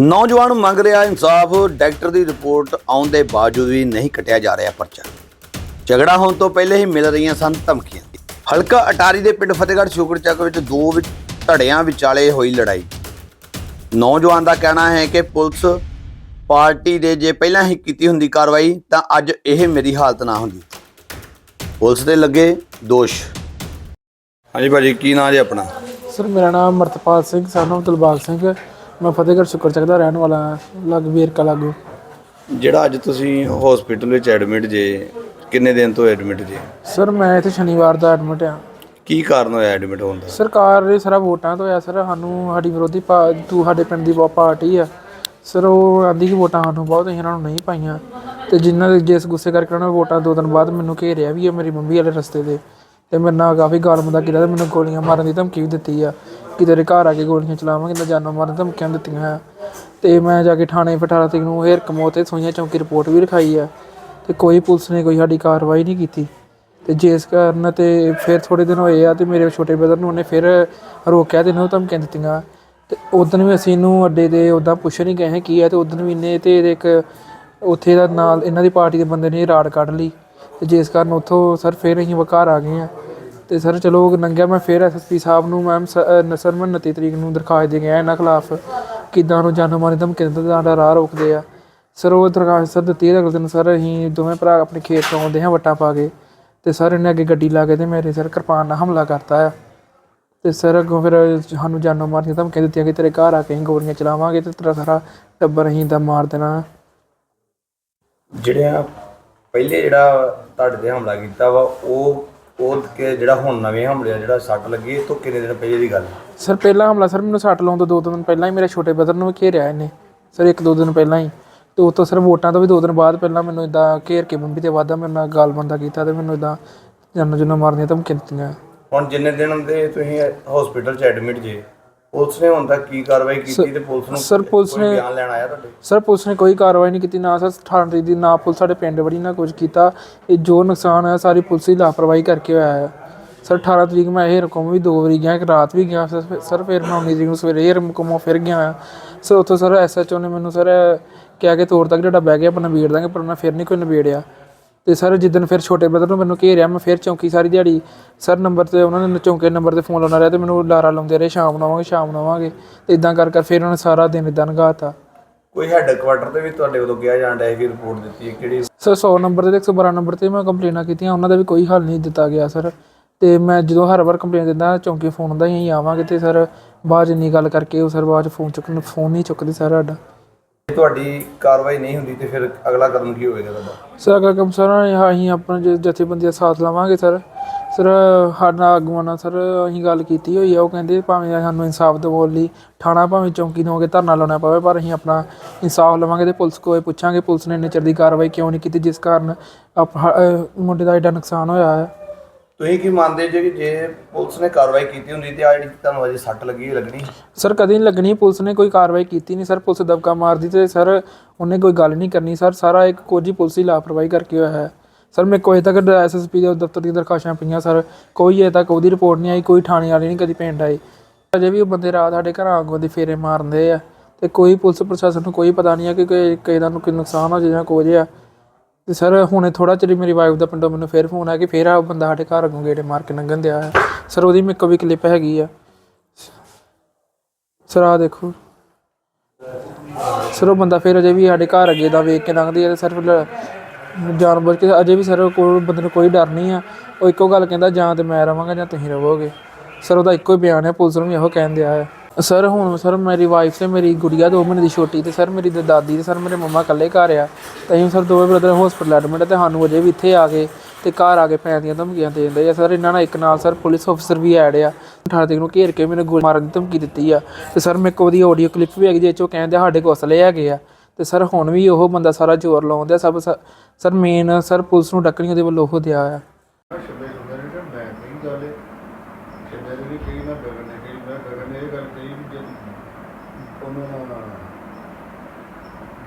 ਨੌਜਵਾਨ ਮੰਗ ਰਿਹਾ ਇਨਸਾਫ ਡਾਕਟਰ ਦੀ ਰਿਪੋਰਟ ਆਉਣ ਦੇ ਬਾਵਜੂਦ ਵੀ ਨਹੀਂ ਕਟਿਆ ਜਾ ਰਿਹਾ ਪਰਚਾ। ਝਗੜਾ ਹੋਣ ਤੋਂ ਪਹਿਲੇ ਹੀ ਮਿਲ ਰਹੀਆਂ ਸਨ ਧਮਕੀਆਂ। ਹਲਕਾ ਅਟਾਰੀ ਦੇ ਪਿੰਡ ਫਤਿਹਗੜ੍ਹ ਸ਼ੁਕਰ ਚੱਕ ਵਿੱਚ ਦੋ ਵਿ- ਧੜਿਆਂ ਵਿਚਾਲੇ ਹੋਈ ਲੜਾਈ। ਨੌਜਵਾਨ ਦਾ ਕਹਿਣਾ ਹੈ ਕਿ ਪੁਲਿਸ ਪਾਰਟੀ ਦੇ ਜੇ ਪਹਿਲਾਂ ਹੀ ਕੀਤੀ ਹੁੰਦੀ ਕਾਰਵਾਈ ਤਾਂ ਅੱਜ ਇਹ ਮੇਰੀ ਹਾਲਤ ਨਾ ਹੁੰਦੀ। ਪੁਲਿਸ ਦੇ ਲੱਗੇ ਦੋਸ਼। ਹਾਂਜੀ ਭਾਜੀ ਕੀ ਨਾਂ ਜੀ ਆਪਣਾ? ਸਰ ਮੇਰਾ ਨਾਮ ਮਰਤਪਾਲ ਸਿੰਘ of ਦਿਲਬਾਗ ਸਿੰਘ। ਮੈਂ ਫਤਿਹਗੜ੍ਹ ਸ਼ੁਕਰ ਚੱਕ ਦਾ ਰਹਿਣ ਵਾਲਾ ਹਾਂ ਲੱਗ ਵੇਰਕਾ ਲਾਗੂ ਜਿਹੜਾ ਅੱਜ ਤੁਸੀਂ ਹਸਪੀਟਲ ਵਿੱਚ ਐਡਮਿਟ ਜੇ ਕਿੰਨੇ ਦਿਨ ਤੋਂ ਐਡਮਿਟ ਜੇ? ਸਰ ਮੈਂ ਇੱਥੇ ਸ਼ਨੀਵਾਰ ਦਾ ਐਡਮਿਟ ਆ ਕੀ ਕਾਰਨ ਹੋਇਆ ਐਡਮਿਟ ਹੋਣ ਦਾ? ਸਰਕਾਰ ਦੇ ਸਾਰਾ ਵੋਟਾਂ ਤੋਂ ਆ ਸਰ ਸਾਨੂੰ ਸਾਡੀ ਵਿਰੋਧੀ ਪਾ- ਤੂੰ ਸਾਡੇ ਪਿੰਡ ਦੀ ਬਹੁਤ ਪਾਰਟੀ ਆ ਸਰ ਉਹ ਆਂਦੀ ਕਿ ਵੋਟਾਂ ਸਾਨੂੰ ਬਹੁਤ ਅਸੀਂ ਇਹਨਾਂ ਨੂੰ ਨਹੀਂ ਪਾਈਆਂ। ਤੇ ਜਿਨ੍ਹਾਂ ਦੇ ਜਿਸ ਗੁੱਸੇ ਕਰਕੇ ਉਹਨਾਂ ਨੇ ਵੋਟਾਂ ਦੋ ਦਿਨ ਬਾਅਦ ਮੈਨੂੰ ਘੇਰਿਆ ਵੀ ਆ ਮੇਰੀ ਮੰਮੀ ਵਾਲੇ ਰਸਤੇ ਤੇ। ਤੇ ਮੇਰੇ ਨਾਲ ਕਾਫੀ ਗਾਲਮੰਦਾ ਕੀਤਾ ਤੇ ਮੈਨੂੰ ਗੋਲੀਆਂ ਮਾਰਨ ਦੀ ਧਮਕੀ ਵੀ ਦਿੱਤੀ ਆ। ਕਿ ਤੇਰੇ ਘਰ ਆ ਕੇ ਗੋਲੀਆਂ ਚਲਾਵਾਂਗੇ, ਤਾਂ ਜਾਨੋਂ ਮਾਰਨ ਧਮਕੀਆਂ ਦਿੱਤੀਆਂ ਆ। ਤੇ ਮੈਂ ਜਾ ਕੇ ਥਾਣੇ 18 ਤਰੀਕ ਨੂੰ ਹੇਰ ਕਮੋ ਤੇ ਸੋਈਆਂ ਚੌਂਕੀ ਰਿਪੋਰਟ ਵੀ ਲਿਖਾਈ ਆ। ਤੇ ਕੋਈ ਪੁਲਿਸ ਨੇ ਕੋਈ ਸਾਡੀ ਕਾਰਵਾਈ ਨਹੀਂ ਕੀਤੀ। ਤੇ ਜਿਸ ਕਾਰਨ ਤੇ ਫਿਰ ਥੋੜੇ ਦਿਨ ਹੋਏ ਆ ਤੇ ਮੇਰੇ ਛੋਟੇ ਬ੍ਰਦਰ ਨੂੰ ਉਹਨੇ ਫਿਰ ਰੋਕਿਆ ਤੇ ਇਹਨੂੰ ਧਮਕੀਆਂ ਦਿੱਤੀਆਂ। ਤੇ ਉਦੋਂ ਵੀ ਅਸੀਂ ਇਹਨੂੰ ਅੱਡੇ ਤੇ ਉਦਾਂ ਪੁੱਛ ਨਹੀਂ ਗਏ ਕੀ ਹੈ ਤੇ ਉਦੋਂ ਵੀ ਇਹਨੇ ਤੇ ਇਹਦੇ ਇੱਕ ਉੱਥੇ ਦਾ ਨਾਲ ਇਹਨਾਂ ਦੀ ਪਾਰਟੀ ਦੇ ਬੰਦੇ ਨੇ ਰਾੜ ਕੱਢ ਲਈ। ਤੇ ਜਿਸ ਕਾਰਨ ਉੱਥੋਂ ਸਰ ਫਿਰ ਅਸੀਂ ਵਕਾਰ ਆ ਗਏ ਆ ਤੇ ਸਰ ਚਲੋ ਲੰਘਿਆ ਮੈਂ ਫਿਰ ਐਸਐਸਪੀ ਸਾਹਿਬ ਨੂੰ, ਮੈਮ ਸਰ ਮੈਂ 29 ਤਰੀਕ ਨੂੰ ਦਰਖਾਸਤ ਦੇ ਗਿਆ ਇਹਨਾਂ ਖਿਲਾਫ, ਕਿਦਾਂ ਨੂੰ ਜਾਨੋਂ ਮਾਰੀ ਧਮਕੀ ਦਿੰਦੇ ਤੇ ਸਾਡਾ ਰਾਹ ਰੋਕਦੇ ਆ। ਸਰ ਉਹ ਦਰਖਾਸਤ ਸਰ ਦਿੱਤੀ ਹੈ ਅਗਲੇ ਦਿਨ ਸਰ ਅਸੀਂ ਦੋਵੇਂ ਭਰਾ ਆਪਣੇ ਖੇਤ ਤੋਂ ਆਉਂਦੇ ਹਾਂ, ਵੱਟਾਂ ਪਾ ਕੇ। ਤੇ ਸਰ ਇਹਨੇ ਅੱਗੇ ਗੱਡੀ ਲਾ ਕੇ ਤੇ ਮੇਰੇ ਸਰ ਕਿਰਪਾਨ ਨਾਲ ਹਮਲਾ ਕਰਤਾ ਆ। ਤੇ ਸਰ ਅੱਗੋਂ ਫਿਰ ਸਾਨੂੰ ਜਾਨੋਂ ਮਾਰਨ ਦੀ ਧਮਕੀਆਂ ਦਿੱਤੀਆਂ ਕਿ ਤੇਰੇ ਘਰ ਆ ਕੇ ਅਸੀਂ ਗੋਲੀਆਂ ਚਲਾਵਾਂਗੇ ਤੇ ਤੇਰਾ ਸਾਰਾ ਟੱਬਰ ਅਸੀਂ ਦਾ ਮਾਰ ਦੇਣਾ। ਜਿਹੜਾ ਪਹਿਲੇ ਜਿਹੜਾ ਤੁਹਾਡੇ ਤੇ ਹਮਲਾ ਕੀਤਾ ਵਾ, ਉਹ ਉਹ ਕਿ ਜਿਹੜਾ ਹੁਣ ਨਵੇਂ ਹਮਲੇ ਆ ਜਿਹੜਾ ਸੱਟ ਲੱਗੀ ਇਹ ਤੋਂ ਕਿੰਨੇ ਦਿਨ ਪਹਿਲੇ ਦੀ ਗੱਲ? ਹੈ? ਸਰ ਪਹਿਲਾ ਹਮਲਾ ਸਰ ਮੈਨੂੰ ਸੱਟ ਲਾਉਣ ਤੋਂ ਦੋ ਦਿਨ ਪਹਿਲਾਂ ਹੀ ਮੇਰੇ ਛੋਟੇ ਬ੍ਰਦਰ ਨੂੰ ਵੀ ਘੇਰਿਆ ਇਹਨੇ। ਸਰ ਇੱਕ ਦੋ ਦਿਨ ਪਹਿਲਾਂ ਹੀ। ਤੇ ਉਹ ਤੋਂ ਸਰ ਵੋਟਾਂ ਤੋਂ ਵੀ ਦੋ ਦਿਨ ਬਾਅਦ ਪਹਿਲਾਂ ਮੈਨੂੰ ਇਦਾਂ ਘੇਰ ਕੇ ਬੰਬੀ ਤੇ ਵਾਦਾ ਮੇਰੇ ਨਾਲ ਗਾਲਬੰਦਾ ਕੀਤਾ ਤੇ ਮੈਨੂੰ ਇਦਾਂ ਜਨ ਜਨ ਮਾਰਨੀਆਂ ਧਮਕੀਆਂ ਦਿੱਤੀਆਂ। ਹੁਣ ਜਿੰਨੇ ਦਿਨ ਦੇ ਤੁਸੀਂ ਹਸਪੀਟਲ 'ਚ ਐਡਮਿਟ ਜੇ ਪੁਲਿਸ ਨੇ ਹੁਣ ਤੱਕ ਕੀ ਕਾਰਵਾਈ ਕੀਤੀ ਤੇ ਪੁਲਿਸ ਨੂੰ ਸਰ ਪੁਲਿਸ ਨੇ ਬਿਆਨ ਲੈਣ ਆਇਆ ਤੁਹਾਡੇ? ਸਰ ਪੁਲਿਸ ਨੇ ਕੋਈ ਕਾਰਵਾਈ ਨਹੀਂ ਕੀਤੀ ਨਾ ਸਰ 18 ਤਰੀਕ ਦੀ ਨਾ ਪੁਲਿਸ ਸਾਡੇ ਪਿੰਡ ਵੜੀ ਨਾ ਕੁਝ ਕੀਤਾ। ਇਹ ਜੋ ਨੁਕਸਾਨ ਹੋਇਆ ਸਾਰੀ ਪੁਲਿਸ ਦੀ ਲਾਪਰਵਾਹੀ ਕਰਕੇ ਹੋਇਆ ਹੈ। ਸਰ 18 ਤਰੀਕ ਮੈਂ ਇਹ ਰਕਮ ਵੀ ਦੋ ਵਾਰੀ ਗਿਆ ਇੱਕ ਰਾਤ ਵੀ ਗਿਆ ਸਰ ਫਿਰ ਮੈਂ 19 ਤਰੀਕ ਨੂੰ ਸਵੇਰੇ ਇਹ ਰਕਮੋਂ ਫਿਰ ਗਿਆ ਹਾਂ। ਸਰ ਉੱਥੋਂ ਸਰ ਐਸਐਚਓ ਨੇ ਮੈਨੂੰ ਸਰ ਕਿਹਾ ਕਿ ਤੋੜ ਤੱਕ ਜਿਹੜਾ ਬਹਿ ਗਿਆ ਆਪਾਂ ਨਿਬੇੜ ਦਾਂਗੇ ਪਰ ਉਹਨਾਂ ਫਿਰ ਨਹੀਂ ਕੋਈ ਨਿਬੇੜਿਆ। ਤੇ ਸਰ ਜਿੱਦਣ ਫਿਰ ਛੋਟੇ ਬ੍ਰਦਰ ਨੂੰ ਮੈਨੂੰ ਘੇਰਿਆ ਮੈਂ ਫਿਰ ਚੌਂਕੀ ਸਾਰੀ ਦਿਹਾੜੀ ਸਰ ਨੰਬਰ ਤੇ ਉਹਨਾਂ ਨੇ ਚੌਂਕੇ ਨੰਬਰ ਤੇ ਫੋਨ ਲਾਉਣਾ ਰਿਹਾ ਤੇ ਮੈਨੂੰ ਲਾਰਾ ਲਾਉਂਦੇ ਰਹੇ ਸ਼ਾਮ ਨੂੰ ਆਵਾਂਗੇ ਸ਼ਾਮ ਨੂੰ ਆਵਾਂਗੇ। ਤੇ ਇਦਾਂ ਕਰ ਕਰ ਫਿਰ ਉਹਨਾਂ ਨੇ ਸਾਰਾ ਦਿਨ ਇਦਾਂ ਲੰਘਾਤਾ। ਕੋਈ ਹੈੱਡ ਕੁਆਟਰ ਤੇ ਵੀ ਤੁਹਾਡੇ ਵੱਲੋਂ ਜਾਂਦਾ ਹੈ ਕਿ ਰਿਪੋਰਟ ਦਿੱਤੀ ਹੈ ਕਿਹੜੀ ਸਰ 100 ਨੰਬਰ ਤੇ 112 ਨੰਬਰ ਤੇ ਮੈਂ ਕੰਪਲੇਨਾਂ ਕੀਤੀਆਂ ਉਹਨਾਂ ਦਾ ਵੀ ਕੋਈ ਹੱਲ ਨਹੀਂ ਦਿੱਤਾ ਗਿਆ ਸਰ। ਤੇ ਮੈਂ ਜਦੋਂ ਹਰ ਵਾਰ ਕੰਪਲੇਨ ਦਿੰਦਾ ਚੌਂਕੀ ਫੋਨ ਹੁੰਦਾ ਹੀ ਆਵਾਂਗੇ ਤੇ ਸਰ ਬਾਅਦ 'ਚ ਇੰਨੀ ਗੱਲ ਕਰਕੇ ਉਹ ਸਰ ਬਾਅਦ 'ਚ ਫੋਨ ਚੁੱਕਣ ਫੋਨ ਨਹੀਂ ਚੁੱਕਦੇ ਸਰ ਸਾਡਾ। ਤੁਹਾਡੀ ਕਾਰਵਾਈ ਨਹੀਂ ਹੁੰਦੀ ਤੇ ਫਿਰ ਅਗਲਾ ਕਦਮ ਕੀ ਹੋਵੇਗਾ ਤੁਹਾਡਾ? ਸਰ ਅਗਰ ਕੰਮ ਸਰ, ਅਸੀਂ ਆਪਣਾ ਜ- ਜਥੇਬੰਦੀ ਦਾ ਸਾਥ ਲਵਾਂਗੇ ਸਰ। ਸਰ, ਸਾਡਾ ਆਗੂਆਂ ਨਾਲ ਸਰ, ਅਸੀਂ ਗੱਲ ਕੀਤੀ ਹੋਈ ਆ, ਉਹ ਕਹਿੰਦੇ ਭਾਵੇਂ ਸਾਨੂੰ ਇਨਸਾਫ ਦਿਵਾਉਣ ਲਈ ਥਾਣਾ ਭਾਵੇਂ ਚੌਂਕੀ ਦੋਗੇ ਧਰਨਾ ਲਾਉਣਾ ਪਵੇ, ਪਰ ਅਸੀਂ ਆਪਣਾ ਇਨਸਾਫ ਲਵਾਂਗੇ ਤੇ ਪੁਲਿਸ ਕੋਲ ਪੁੱਛਾਂਗੇ, ਪੁਲਿਸ ਨੇ ਇੰਨੇ ਚਿਰ ਦੀ ਕਾਰਵਾਈ ਕਿਉਂ ਨਹੀਂ ਕੀਤੀ, ਜਿਸ ਕਾਰਨ ਆਪ- ਅਹ ਮੁੰਡੇ ਦਾ ਐਡਾ ਨੁਕਸਾਨ ਹੋਇਆ ਹੈ। ਤੁਸੀਂ ਕੀ ਮੰਨਦੇ ਜੇ ਕਿ ਜੇ ਪੁਲਿਸ ਨੇ ਕਾਰਵਾਈ ਕੀਤੀ ਹੁੰਦੀ ਤੇ ਆ ਜਿਹੜੀ ਤੁਹਾਨੂੰ ਅਜੇ ਸੱਟ ਲੱਗੀ ਹੈ ਲੱਗਣੀ? ਸਰ, ਕਦੇ ਨਹੀਂ ਲੱਗਣੀ, ਪੁਲਿਸ ਨੇ ਕੋਈ ਕਾਰਵਾਈ ਕੀਤੀ ਨਹੀਂ ਸਰ, ਪੁਲਿਸ ਦਬਕਾ ਮਾਰਦੀ ਤੇ ਸਰ ਉਹਨੇ ਕੋਈ ਗੱਲ ਨਹੀਂ ਕਰਨੀ ਸਰ, ਸਾਰਾ ਇੱਕ ਕੋਜੀ ਪੁਲਿਸ ਹੀ ਲਾਪਰਵਾਹੀ ਕਰਕੇ ਹੋਇਆ ਹੈ। ਸਰ ਮੈਂ ਕੋਈ ਤੱਕ ਐਸਐਸਪੀ ਦੇ ਦਫ਼ਤਰ ਦੀਆਂ ਦਰਖਾਸ਼ਾਂ ਪਈਆਂ ਸਰ, ਕੋਈ ਅਜੇ ਤੱਕ ਉਹਦੀ ਰਿਪੋਰਟ ਨਹੀਂ ਆਈ, ਕੋਈ ਥਾਣੇ ਵਾਲੇ ਨਹੀਂ ਕਦੀ ਪਿੰਡ ਆਏ ਅਜੇ ਵੀ ਉਹ ਬੰਦੇ ਰਾਤ ਸਾਡੇ ਘਰਾਂ ਆਗੋਂ ਦੇ ਫੇਰੇ ਮਾਰਦੇ ਆ ਤੇ ਕੋਈ ਪੁਲਿਸ ਪ੍ਰਸ਼ਾਸਨ ਨੂੰ ਕੋਈ ਪਤਾ ਨਹੀਂ ਆ ਕਿ ਕਿਸੇ ਦਾ ਨੂੰ ਕੋਈ ਨੁਕਸਾਨ ਹੋ ਜਾਏ ਜਾਂ ਕੁਝ ਆ। ਤੇ ਸਰ ਹੁਣੇ ਥੋੜਾ ਚਿਰ ਮੇਰੀ ਵਾਈਫ ਦਾ ਪਿੰਡੋਂ ਮੈਨੂੰ ਫੇਰ ਫੋਨ ਆਇਆ ਕਿ ਫੇਰ ਆ ਬੰਦਾ ਸਾਡੇ ਘਰ ਅੱਗੋਂ ਗੇੜੇ ਮਾਰ ਕੇ ਲੰਘਣ ਦਿਆ ਹੈ ਸਰ ਉਹਦੀ ਮੇਰੇ ਕੋਲ ਵੀ ਕਲਿੱਪ ਹੈਗੀ ਆ। ਸਰ ਆ ਦੇਖੋ। ਸਰ ਉਹ ਬੰਦਾ ਫਿਰ ਅਜੇ ਵੀ ਸਾਡੇ ਘਰ ਅੱਗੇ ਦਾ ਵੇਖ ਕੇ ਲੰਘਦੀ ਹੈ ਤੇ ਸਰ ਜਾਨਵਰ ਜਾਨਬੁੱਝ ਅਜੇ ਵੀ ਸਰ ਕੋਲ ਬੰਦੇ ਨੂੰ ਕੋਈ ਡਰ ਨਹੀਂ ਆ। ਉਹ ਇੱਕੋ ਗੱਲ ਕਹਿੰਦਾ, ਜਾਂ ਤੇ ਮੈਂ ਰਵਾਂਗਾ ਜਾਂ ਤੁਸੀਂ ਰਹੋਗੇ ਸਰ ਉਹਦਾ ਇੱਕੋ ਹੀ ਬਿਆਨ ਹੈ ਪੁਲਿਸ ਨੂੰ ਵੀ ਇਹੋ ਕਹਿਣ ਦਿਆ ਹੈ ਸਰ, ਹੁਣ ਸਰ ਮੇਰੀ ਵਾਈਫ ਤੇ ਮੇਰੀ ਗੁੜੀਆ ਦੋ ਮਹੀਨੇ ਦੀ ਛੋਟੀ ਤੇ ਸਰ ਮੇਰੀ ਦਾਦੀ ਤੇ ਸਰ ਮੇਰੇ ਮੰਮਾ ਇਕੱਲੇ ਘਰ ਆ। ਤੇ ਅਸੀਂ ਸਰ ਦੋਵੇਂ ਬ੍ਰਦਰ ਹਸਪੀਟਲ ਐਡਮਿਟ ਤੇ ਸਾਨੂੰ ਅਜੇ ਵੀ ਇੱਥੇ ਆ ਗਏ ਤੇ ਘਰ ਆ ਕੇ ਪੈਣ ਦੀਆਂ ਧਮਕੀਆਂ ਦੇ ਦਿੰਦੇ ਆ। ਸਰ ਇਹਨਾਂ ਨਾਲ ਇੱਕ ਨਾਲ ਸਰ ਪੁਲਿਸ ਅਫਸਰ ਵੀ ਐਡ ਆ। 18 ਤਰੀਕ ਨੂੰ ਘੇਰ ਕੇ ਮੈਨੂੰ ਗੋਲੀ ਮਾਰਨ ਦੀ ਧਮਕੀ ਦਿੱਤੀ ਆ। ਤੇ ਸਰ ਮੇਰੇ ਕੋਲ ਉਹਦੀ ਆਡੀਓ ਕਲਿੱਪ ਵੀ ਹੈਗੀ ਜਿਹਦੇ ਉਹ ਕਹਿੰਦੇ ਆ ਸਾਡੇ ਕੋਸਲੇ ਹੈਗੇ ਆ। ਤੇ ਸਰ ਹੁਣ ਵੀ ਉਹ ਬੰਦਾ ਸਾਰਾ ਜ਼ੋਰ ਲਾਉਂਦਾ, ਸਭ ਸ- ਸਰ ਮੇਨ ਸਰ ਪੁਲਿਸ ਨੂੰ ਡੱਕਣੀ ਉਹਦੇ ਵੱਲੋਂ ਉਹ ਦਿਆ ਆ। ਸ਼ਬਦ ਹੁੰਦਾ ਨਹੀਂ ਕਿ ਮੈਂ ਨਹੀਂ ਗੱਲ ਹੈ ਸ਼ਬਦ ਵੀ ਕਹੀ ਨਾ ਗਗਨ ਨੇ ਕਹੀ ਮੈਂ ਗਗਨ ਨੇ ਇਹ ਗੱਲ ਕਹੀ ਵੀ ਜੇ ਉਹਨਾਂ ਨਾਲ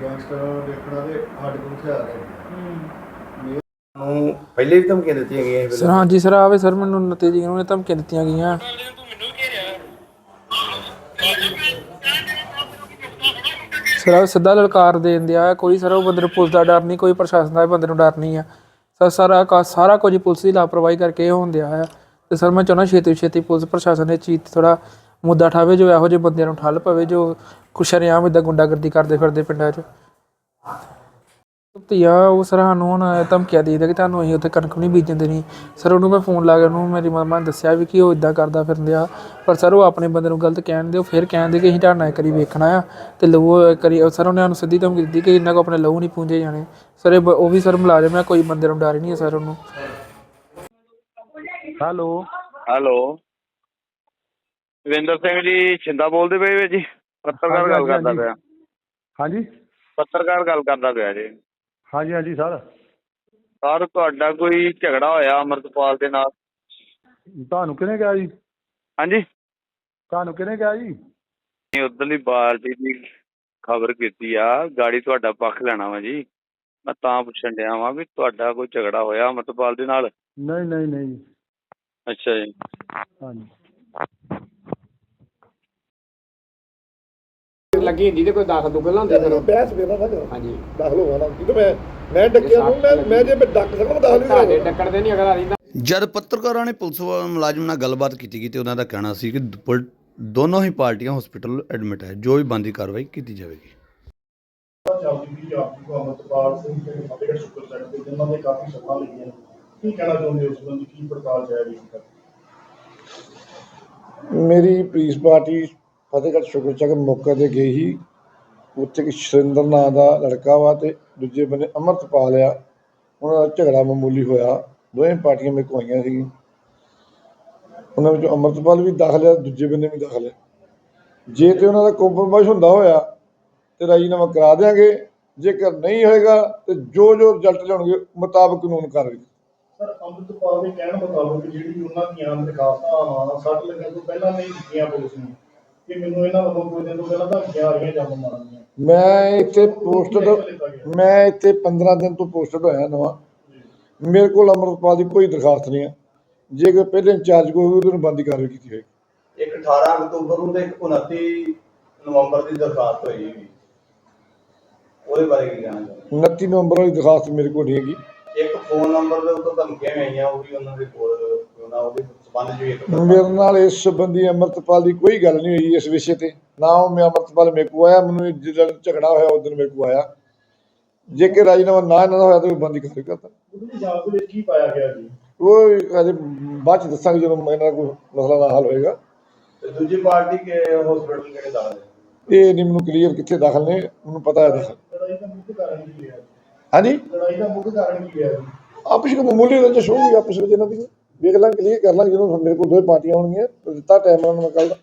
ਗੈਂਗਸਟਰ ਦੇਖਣਾ ਤੇ ਸਾਡੇ ਕੋਲ ਹਥਿਆਰ ਹੈ। ਨੂੰ ਪਹਿਲੇ ਵੀ ਧਮਕੀਆਂ ਦਿੱਤੀਆਂ ਗਈਆਂ ਸਰ ਹਾਂਜੀ ਸਰ ਆਵੇ ਸਰ ਮੈਨੂੰ ਨਤੇ ਜੀ ਨੂੰ ਧਮਕੀਆਂ ਦਿੱਤੀਆਂ ਗਈਆਂ। ਸਰ ਸਿੱਧਾ ਲਲਕਾਰ ਦੇ ਦਿੰਦਿਆ ਕੋਈ ਸਰ ਉਹ ਬੰਦੇ ਨੂੰ ਪੁਲਿਸ ਦਾ ਡਰ ਨਹੀਂ ਕੋਈ ਪ੍ਰਸ਼ਾਸਨ ਦਾ ਬੰਦੇ ਨੂੰ ਡਰ ਨਹੀਂ ਆ। ਸਰ ਸਾਰਾ ਸਾਰਾ ਕੁਝ ਪੁਲਿਸ ਦੀ ਲਾਪਰਵਾਹੀ ਕਰਕੇ ਇਹ ਹੋਣ ਦਿਆ ਆ। ਤੇ ਸਰ ਮੈਂ ਚਾਹੁੰਦਾ ਛੇਤੀ ਛੇਤੀ ਪੁਲਿਸ ਪ੍ਰਸ਼ਾਸਨ ਇਹ ਚੀਜ਼ ਥੋੜਾ ਮੁੱਦਾ ਠਾਵੇ ਜੋ ਇਹੋ ਜਿਹੇ ਬੰਦਿਆਂ ਨੂੰ ਠੱਲ ਪਵੇ, ਜੋ ਕੁਸ਼ਰਿਆਮ ਇਦਾਂ ਗੁੰਡਾਗਰਦੀ ਕਰਦੇ ਫਿਰਦੇ ਪਿੰਡਾਂ 'ਚ। ਧੀਆ, ਉਹ ਸਰ ਸਾਨੂੰ ਹੁਣ ਧਮਕੀਆਂ ਦੇ ਦਿਆ ਕਿ ਤੁਹਾਨੂੰ ਅਸੀਂ ਉੱਥੇ ਕਣਕ ਨਹੀਂ ਬੀਜਣ ਦੇਣੀ। ਸਰ ਉਹਨੂੰ ਮੈਂ ਫੋਨ ਲਾ ਕੇ ਉਹਨੂੰ ਮੇਰੀ ਮਮਾ ਨੇ ਦੱਸਿਆ ਵੀ ਕਿ ਉਹ ਇਦਾਂ ਕਰਦਾ ਫਿਰਦਿਆ ਪਰ ਸਰ ਉਹ ਆਪਣੇ ਬੰਦੇ ਨੂੰ ਗਲਤ ਕਹਿਣ ਦੇ ਉਹ ਫਿਰ ਕਹਿਣ ਦੇ ਕਿ ਅਸੀਂ ਤੁਹਾਡਾ ਇੱਕ ਵਾਰੀ ਵੇਖਣਾ ਆ ਤੇ ਲਹੂ ਕਰੀ ਸਰ ਉਹਨੇ ਸਾਨੂੰ ਸਿੱਧੀ ਧਮਕੀ ਦਿੱਤੀ ਕਿ ਇਹਨਾਂ ਕੋ ਆਪਣੇ ਲਹੂ ਨਹੀਂ ਪੂੰਝੇ ਜਾਣੇ। ਸਰ ਇਹ ਬ- ਉਹ ਵੀ ਸਰ ਮੁਲਾਜ਼ਮ ਆ, ਕੋਈ ਬੰਦੇ ਨੂੰ ਡਰ ਨਹੀਂ ਹੈ ਸਰ ਉਹਨੂੰ। ਹੈਲੋ। ਹੈਲੋ। ਵਿੰਦਰ ਸਿੰਘ ਜੀ ਛਿੰਦਾ ਬੋਲਦੇ ਪਏ ਵੇ ਜੀ? ਪੱਤਰਕਾਰ ਹਾਂਜੀ, ਗੱਲ ਕਰਦਾ ਹਾਂਜੀ। ਪਿਆ। ਹਾਂਜੀ। ਪੱਤਰਕਾਰ ਗੱਲ ਕਰਦਾ ਪਿਆ ਜੀ। ਹਾਂਜੀ ਹਾਂਜੀ ਸਰ। ਸਰ ਤੁਹਾਡਾ ਕੋਈ ਝਗੜਾ ਹੋਇਆ ਅਮਰਤਪਾਲ ਦੇ ਨਾਲ? ਤੁਹਾਨੂੰ ਕਿਹਨੇ ਕਿਹਾ ਜੀ? ਹਾਂਜੀ। ਤੁਹਾਨੂੰ ਕਿਹਨੇ ਕਿਹਾ ਜੀ? ਉਧਰਲੀ ਪਾਰਟੀ ਦੀ ਖਬਰ ਕੀਤੀ ਆ। ਗਾੜੀ ਤੁਹਾਡਾ ਪੱਖ ਲੈਣਾ ਵਾ ਜੀ। ਮੈਂ ਤਾਂ ਪੁੱਛਣ ਡਿਆ ਵਾਂ ਵੀ ਤੁਹਾਡਾ ਕੋਈ ਝਗੜਾ ਹੋਇਆ ਅਮਰਤਪਾਲ ਦੇ ਨਾਲ? ਨਹੀਂ ਨਹੀਂ ਨਹੀਂ। ਅੱਛਾ ਜੀ। ਹਾਂਜੀ। ਲੱਗੀ ਹੁੰਦੀ ਤੇ ਕੋਈ ਦੁਖਲ ਨਾ ਹੁੰਦੇ ਫਿਰ। ਬਹਿਸ ਵੇਲਾ ਨਾ ਕਰੋ ਹਾਂਜੀ। ਦਾਖਲ ਹੋਣਾ ਨਾ ਜਦੋਂ ਮੈਂ ਮੈਂ ਡੱਕਿਆ ਨੂੰ ਮੈਂ ਮੈਂ ਜੇ ਮੈਂ ਡੱਕ ਸਕਾਂ ਮੈਂ ਦਾਖਲ ਵੀ ਤੁਹਾਡੇ ਟੱਕਰ ਦੇ ਨਹੀਂ ਅਗਰ ਆਦੀ ਜਦ ਪੱਤਰਕਾਰਾਂ ਨੇ ਪੁਲਿਸ ਮੁਲਾਜ਼ਮ ਨਾਲ ਗੱਲਬਾਤ ਕੀਤੀ ਗਈ ਤੇ ਉਹਨਾਂ ਦਾ ਕਹਿਣਾ ਸੀ ਕਿ ਪੁਲ- ਦੋਨੋਂ ਹੀ ਪਾਰਟੀਆਂ ਹਸਪੀਟਲ ਐਡਮਿਟ ਹੈ। ਜੋ ਵੀ ਬੰਦੀ ਕਾਰਵਾਈ ਕੀਤੀ ਜਾਵੇਗੀ। ਚੱਲਦੀ ਵੀ ਆਪਕੀ ਕੋ ਅਮਰਤਪਾਲ ਸਿੰਘ ਤੇ ਫਤਿਹਗੜ੍ਹ ਸ਼ੁਕਰ ਸਾਹਿਬ ਦੇ ਜਿਨ੍ਹਾਂ ਨੇ ਕਾਫੀ ਸਮਾਂ ਲਈਆਂ ਕੀ ਕਹਿਣਾ ਚਾਹੁੰਦੇ ਹੋ ਉਸ ਕੀ ਪ੍ਰਕਾਰ ਚਾਹਿਆ ਵੀ ਮੇਰੀ ਪੁਲਿਸ ਪਾਰਟੀ ਫਤਿਹਗੜ੍ਹ ਸ਼ੁਕਰ ਸਾਹਿਬ ਮੌਕੇ ਤੇ ਗਈ ਸੀ। ਉੱਥੇ ਇੱਕ ਸ਼ਰਿੰਦਰ ਨਾਂ ਦਾ ਲੜਕਾ ਵਾ ਤੇ ਦੂਜੇ ਬੰਨੇ ਅਮਰਤਪਾਲ ਆ। ਉਹਨਾਂ ਦਾ ਝਗੜਾ ਮਾਮੂਲੀ ਹੋਇਆ। ਦੋਵੇਂ ਪਾਰਟੀਆਂ ਮੇਰੇ ਕੋਲ ਆਈਆਂ ਸੀ। ਉਹਨਾਂ ਵਿੱਚੋਂ ਅਮਰਤਪਾਲ ਵੀ ਦਾਖਲ ਆ, ਦੂਜੇ ਬੰਨੇ ਵੀ ਦਾਖਲ ਹੈ ਜੇ ਤੇ ਉਹਨਾਂ ਦਾ ਕੰਪਰੋਮਾਈਜ਼ ਹੁੰਦਾ ਹੋਇਆ, ਤੇ ਰਾਜੀਨਾਮਾ ਕਰਾ ਦੇਾਂਗੇ ਜੇਕਰ ਨਹੀਂ ਹੋਏਗਾ, ਤੇ ਜੋ ਜੋ ਰਿਜ਼ਲਟ ਲਿਆਉਣਗੇ ਮੁਤਾਬਕ ਕਾਨੂੰਨ ਕਾਰਵਾਈ। ਸਰ ਅੰਮ੍ਰਿਤਪਾਲ ਦੇ ਕਹਿਣ ਮੁਤਾਬਕ ਜਿਹੜੀ ਉਹਨਾਂ ਦੀਆਂ ਦਰਖਾਸਤਾਂ ਆਵਾਂ ਸੱਟ ਲੱਗਣ ਤੋਂ ਪਹਿਲਾਂ ਨਹੀਂ ਦਿੱਤੀਆਂ ਪੁਲਿਸ ਨੂੰ ਕਿ ਮੈਨੂੰ ਇਹਨਾਂ ਵੱਲੋਂ ਕੋਈ ਦਿਨ ਤੋਂ ਪਹਿਲਾਂ ਧਮਕੀਆਂ ਆ ਰਹੀਆਂ ਜੰਮ ਮਾਰਨੀਆਂ ਮੈਂ ਇੱਥੇ ਪੋਸਟਡ ਮੈਂ ਇੱਥੇ 15 ਦਿਨ ਤੋਂ ਪੋਸਟਡ ਹੋਇਆ ਨਵਾਂ। ਮੇਰੇ ਕੋਲ ਅਮਰਪਾਲ ਦੀ ਕੋਈ ਦਰਖਾਸਤ ਨਹੀਂ ਹੈ ਜੇ ਕੋਈ ਪਹਿਲੇ ਇੰਚਾਰਜ ਕੋਈ ਹੋਵੇ ਉਹਨੂੰ ਬੰਦੀ ਕਾਰਵਾਈ ਕੀਤੀ ਹੋਏਗੀ। ਇੱਕ 18 ਅਕਤੂਬਰ ਨੂੰ ਤੇ ਇੱਕ 29 ਨਵੰਬਰ ਦੀ ਦਰਖਾਸਤ ਹੋਈ ਹੈਗੀ। ਉਹਦੇ ਬਾਰੇ ਕੀ ਚਾਹੁੰਦੇ 29 ਨਵੰਬਰ ਵਾਲੀ ਦਰਖਾਸਤ ਮੇਰੇ ਕੋਲ ਨਹੀਂ ਹੈਗੀ। ਇੱਕ ਫੋਨ ਨੰਬਰ ਦੇ ਉੱਤੇ ਧਮਕੀਆਂ ਵੀ ਆਈਆਂ ਉਹ ਵੀ ਉਹਨਾਂ ਦੇ ਕੋਲ ਉਹਨਾਂ ਉਹਦੇ ਸੰਬੰਧ ਵੀ ਇੱਕ ਮੇਰੇ ਨਾਲ ਇਸ ਸੰਬੰਧੀ ਅਮਰਤਪਾਲ ਦੀ ਕੋਈ ਗੱਲ ਨਹੀਂ ਹੋਈ ਇਸ ਵਿਸ਼ੇ ਤੇ। ਨਾ ਉਹ ਮੈਂ ਅਮਰਤਪਾਲ ਮੇਰੇ ਕੋਲ ਆਇਆ ਮੈਨੂੰ ਜਦੋਂ ਝਗੜਾ ਹੋਇਆ ਉਸ ਦਿਨ ਮੇਰੇ ਕੋਲ ਆਇਆ। ਜੇ ਕਿ ਰਾਜੀਨਾਮਾ ਨਾ ਇਹਨਾਂ ਦਾ ਹੋਇਆ ਤਾਂ ਮੈਂ ਬੰਦੀ ਕਾਰਵਾਈ ਕਰਦਾ ਉਹਦੀ ਜਾਂਚ ਦੇ ਵਿੱਚ ਕੀ ਪਾਇਆ ਗਿਆ ਜੀ? ਉਹ ਅਜੇ ਬਾਅਦ ਚ ਦੱਸਾਂਗੇ ਜਦੋਂ ਇਹਨਾਂ ਦਾ ਕੋਈ ਮਸਲਾ ਦਾ ਹੱਲ ਹੋਏਗਾ। ਤੇ ਦੂਜੀ ਪਾਰਟੀ ਕੇ ਹਸਪੀਟਲ ਕਿਹੜੇ ਦਾਖਲ ਇਹ ਨਹੀਂ ਮੈਨੂੰ ਕਲੀਅਰ ਕਿੱਥੇ ਦਾਖਲ ਨੇ ਮੈਨੂੰ ਪਤਾ ਹੈ ਦਾਖਲ। ਹਾਂਜੀ? ਲੜਾਈ ਦਾ ਮੁੱਖ ਕਾਰਨ ਕੀ ਜੀ ਆਪਸ ਵਿੱਚ ਮਾਮੂਲੀ ਰੰਜਿਸ਼ ਹੋਊਗੀ ਆਪਸ ਵਿੱਚ ਇਹਨਾਂ ਦੀ। ਵੇਖ ਲਾਂਗੇ ਕਲੀਅਰ ਕਰ ਲਾਂਗੇ ਜਦੋਂ ਮੇਰੇ ਕੋਲ ਦੋ ਪਾਰਟੀਆਂ ਹੋਣਗੀਆਂ ਦਿੱਤਾ ਟਾਈਮ ਉਹਨਾਂ ਨੂੰ ਮੈਂ ਕੱਲ੍ਹ ਦਾ।